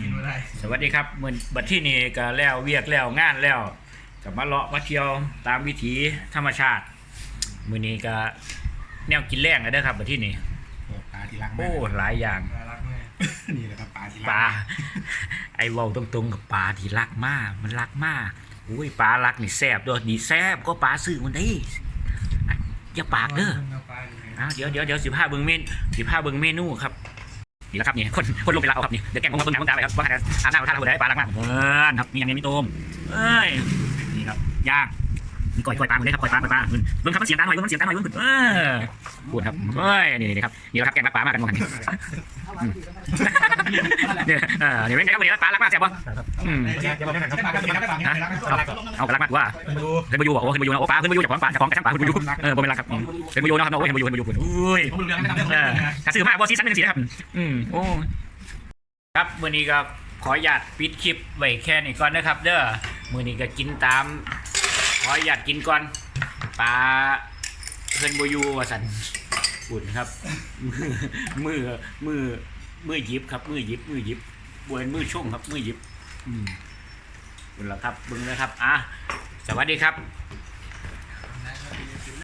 กินไม่ได้สวัสดีครับมือบัดที่นี่ก็แล้วเวียกแล้วงานแล้วก็มาเลาะมาเที่ยวตามวิถีธรรมชาติมือนี้ก็แนวกินแรงเลยเด้อครับบัดที่นี่ปลาที่รักโอ้หลายอย่างน่ารักแม่นี่แหละครับปลาที่รักปลาไอ้เว้าตรงๆกับปลาที่รักมากมันรักมากอุ้ยปลารักนี่แซ่บด้วยนี่แซ่บก็ปลาซื้อมันได้อะอย่าปากเด้อเอาไปเลยอ้าวเดี๋ยวเดี๋ยวเดี๋ยวสิบห้าเบิ้งเมนสิบห้าเบิ้งเมนูครับ นี่แหละครับนี่คนคนลงไปลาเอาครับนี่เดี๋ยวแกงผมมาเบิ้งหน้ำเบิ้งตาไปครับว่าอาบน้ำท่าเราได้ปลาลักมากเออนครับมีอย่างนี้มีตูมเอ้ยนี่ครับย่าง ก่อยก่อยปลาหมดเลยครับก่อยปลาก่อยปลาเบิ้งครับมันเสียงดังหน่อยเบิ้งมันเสียงดังหน่อยเบิ้งเออพูดครับเอ้ยนี่นี่ครับนี่แหละครับแกงรักปลามากกันมองกันเนี่ยเออนี่เป็นไงครับวันนี้รักปลารักมากแซ่บป่ะอืมเป็นรักปลาฮะเอากระลักมากว่าเห็นมาอยู่บอกโอ้เห็นมาอยู่นะโอ้ปลาเห็นมาอยู่จากของปลาจากของกระชังปลาเห็นมาอยู่เออผมเป็นรักครับเห็นมาอยู่นะครับโอ้เห็นมาอยู่เห็นมาอยู่อุ้ยผมรู้เรื่องนะครับเออถ้าซื้อมาบอซีซั่นหนึ่งสีนะครับอืมโอ้ครับมือนี้ก็ขออนุญาตปิดคลิปไว้แค่นี้ก่อนนะครับ เด้อมือนี้ก็กินตาม ขออยากกินก่อนปลาเพิ่นบยูวสันปุ่นครับ มือมือมือยิบครับ มือยิบมือยิบบวนมือช่วงครับ มือยิบ อืมคุณละครับบึงนะครับ อะสวัสดีครับ